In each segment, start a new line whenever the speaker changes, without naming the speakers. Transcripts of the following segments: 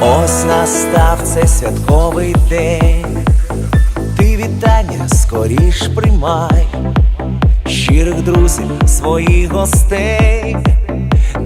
Ось настав цей святковий день. Ти вітання скоріш приймай, щирих друзів, своїх гостей.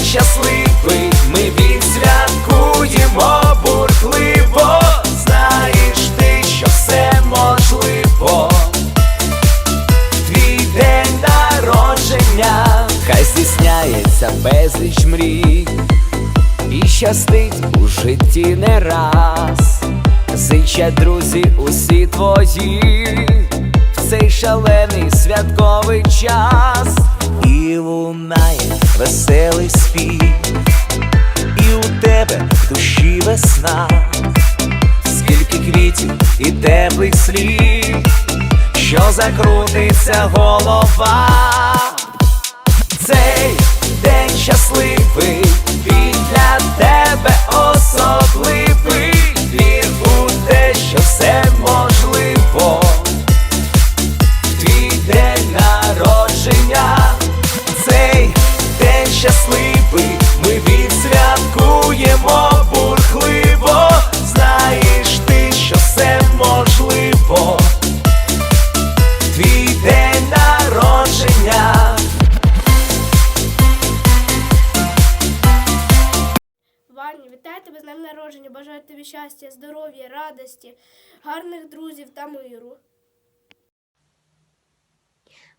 день щасливий, ми відсвяткуємо бурхливо. Знаєш ти, що все можливо. Твій день народження, хай здійсняється безліч мрій, і щастить у житті не раз. Зичать друзі усі твої. В цей шалений святковий час, веселий спів, і у тебе в душі весна, скільки квітів і теплих слів. Що закрутиться голова. Цей день щасливий, він
Ваня, вітаю тебе з днем народження. Бажаю тобі щастя, здоров'я, радості, гарних друзів та миру.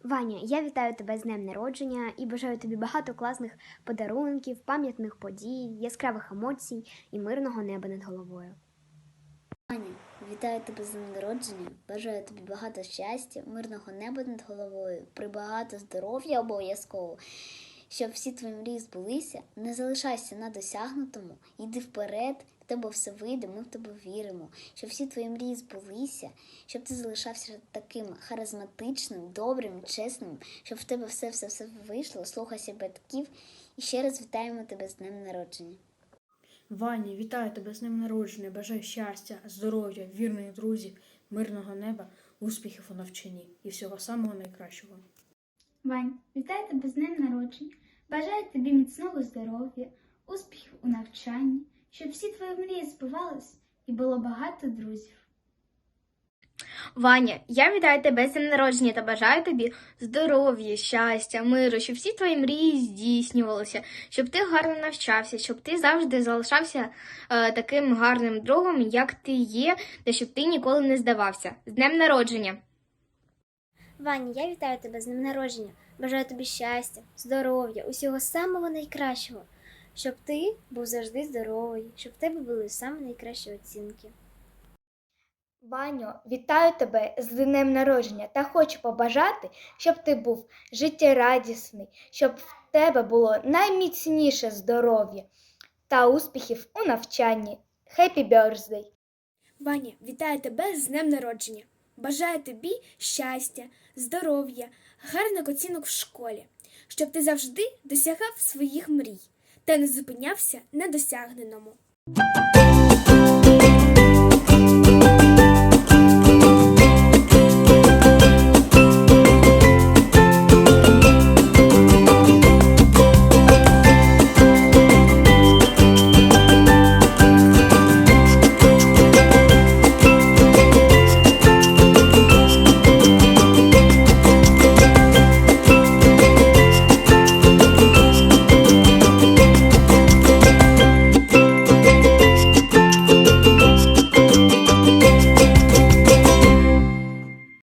Ваня, я вітаю тебе з днем народження і бажаю тобі багато класних подарунків, пам'ятних подій, яскравих емоцій і мирного неба над головою.
Аня, вітаю тебе з днем народження. Бажаю тобі багато щастя, мирного неба над головою, прибагато здоров'я обов'язково. Щоб всі твої мрії збулися, не залишайся на досягнутому, йди вперед, в тебе все вийде, ми в тебе віримо. Щоб всі твої мрії збулися, щоб ти залишався таким харизматичним, добрим, чесним, щоб в тебе все все все вийшло, слухайся батьків. І ще раз вітаємо тебе з днем народження.
Ваня, вітаю тебе з днем народження, бажаю щастя, здоров'я, вірних друзів, мирного неба, успіхів у навчанні і всього самого найкращого.
Вань, вітаю тебе з днем народження. Бажаю тобі міцного здоров'я, успіхів у навчанні, щоб всі твої мрії збувались і було багато друзів.
Ваня, я вітаю тебе з днем народження та бажаю тобі здоров'я, щастя, миру, щоб всі твої мрії здійснювалися, щоб ти гарно навчався, щоб ти завжди залишався е, таким гарним другом, як ти є, та щоб ти ніколи не здавався. З днем народження!
Ваня, я вітаю тебе з днем народження. Бажаю тобі щастя, здоров'я, усього самого найкращого, щоб ти був завжди здоровий, щоб в тебе були саме найкращі оцінки.
Ваню, вітаю тебе з днем народження та хочу побажати, щоб ти був життєрадісний, щоб в тебе було найміцніше здоров'я та успіхів у навчанні. Happy birthday!
Ваня, вітаю тебе з днем народження. Бажаю тобі щастя, здоров'я, гарних оцінок в школі, щоб ти завжди досягав своїх мрій та не зупинявся на досягненому.